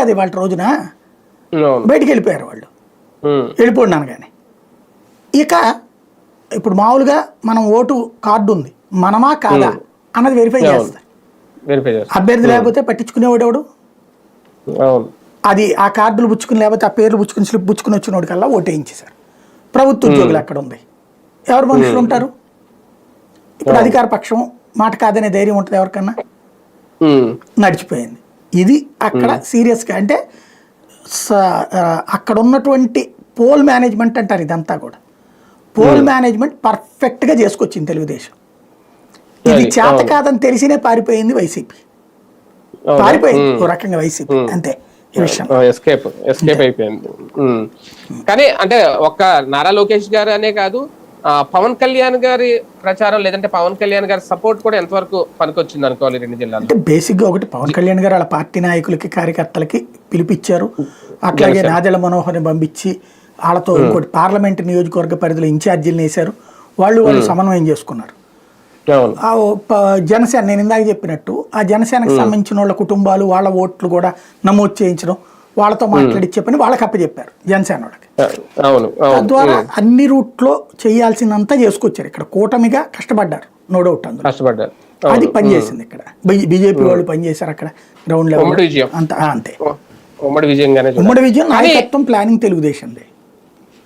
కాదు వాళ్ళ రోజున. బయటికి వెళ్ళిపోయారు వాళ్ళు. ఉమ్, వెళ్ళిపోండి అనగానే ఇక ఇప్పుడు మామూలుగా మనం ఓటు కార్డు ఉంది. మనమా కాదా అన్నది వెరిఫై. చేస్తారు అభ్యర్థి లేకపోతే పట్టించుకునేవాడు ఎవడు? అది ఆ కార్డులు పుచ్చుకుని లేకపోతే ఆ పేర్లు పుచ్చుకుని స్లిప్ పుచ్చుకుని వచ్చినోడి కల్లా ఓటేయించేశారు. ప్రభుత్వ ఉద్యోగులు అక్కడ ఉంది. ఎవరు మనుషులు ఉంటారు? ఇప్పుడు అధికార పక్షం మాట కాదనే ధైర్యం ఉంటుంది ఎవరికన్నా? నడిచిపోయింది. ఇది అక్కడ సీరియస్గా అంటే అక్కడ ఉన్నటువంటి పోల్ మేనేజ్మెంట్ అంటారు ఇదంతా కూడా. పోల్ మేనేజ్మెంట్ పర్ఫెక్ట్గా చేసుకొచ్చింది తెలుగుదేశం. ఇది చేత. కాదని తెలిసినే పారిపోయింది వైసీపీ. పారిపోయింది. ఓ రకంగా వైసీపీ అంతే ఎస్కేప్ ఎస్కేప్ అయిపోయింది. కానీ అంటే ఒక్క నారా లోకేష్ గారు అనే కాదు పవన్ కళ్యాణ్ గారి ప్రచారం లేదంటే పవన్ కళ్యాణ్ గారి సపోర్ట్ కూడా ఎంతవరకు పనికొచ్చింది అనుకోవాలి రెండు జిల్లాల్లో? అంటే బేసిక్గా ఒకటి పవన్ కళ్యాణ్ గారు వాళ్ళ పార్టీ నాయకులకి కార్యకర్తలకి పిలిపించారు. అట్లాగే నాదెళ్ళ మనోహర్ని పంపించి వాళ్ళతో ఇంకోటి పార్లమెంట్ నియోజకవర్గ పరిధిలో ఇన్ఛార్జీలను వేశారు వాళ్ళు వాళ్ళు సమన్వయం చేసుకున్నారు. జనసేన నేను ఇందాక చెప్పినట్టు ఆ జనసేనకు సంబంధించిన వాళ్ళ కుటుంబాలు వాళ్ళ ఓట్లు కూడా నమోదు చేయించడం వాళ్ళతో మాట్లాడిచ్చే పని వాళ్ళకి అప్పచెప్పారు జనసేన వాళ్ళకి. తద్వారా అన్ని రూట్లో చేయాల్సిందంతా చేసుకొచ్చారు. ఇక్కడ కూటమిగా కష్టపడ్డారు నో డౌట్ అందులో. కష్టపడ్డారు. అది పనిచేసింది ఇక్కడ. బీజేపీ వాళ్ళు పనిచేశారు అక్కడ గ్రౌండ్ లెవెల్ ఉమ్మడి విజయం. అంత అంతే. ఉమ్మడి చూడాలి. ఉమ్మడి విజయం నాయకత్వం ప్లానింగ్ తెలుగుదేశంది.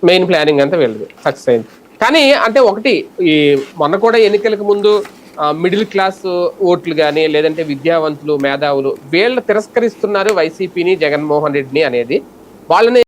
మెయిన్ ప్లానింగ్ అంతా వెళ్ళదు సక్సెస్ అయింది. కానీ అంటే ఒకటి ఈ మొన్న కూడా ఎన్నికలకు ముందు మిడిల్ క్లాస్ ఓట్లు కానీ లేదంటే విద్యావంతులు మేధావులు వీళ్ళు తిరస్కరిస్తున్నారు వైసీపీని జగన్మోహన్ రెడ్డిని అనేది. వాళ్ళని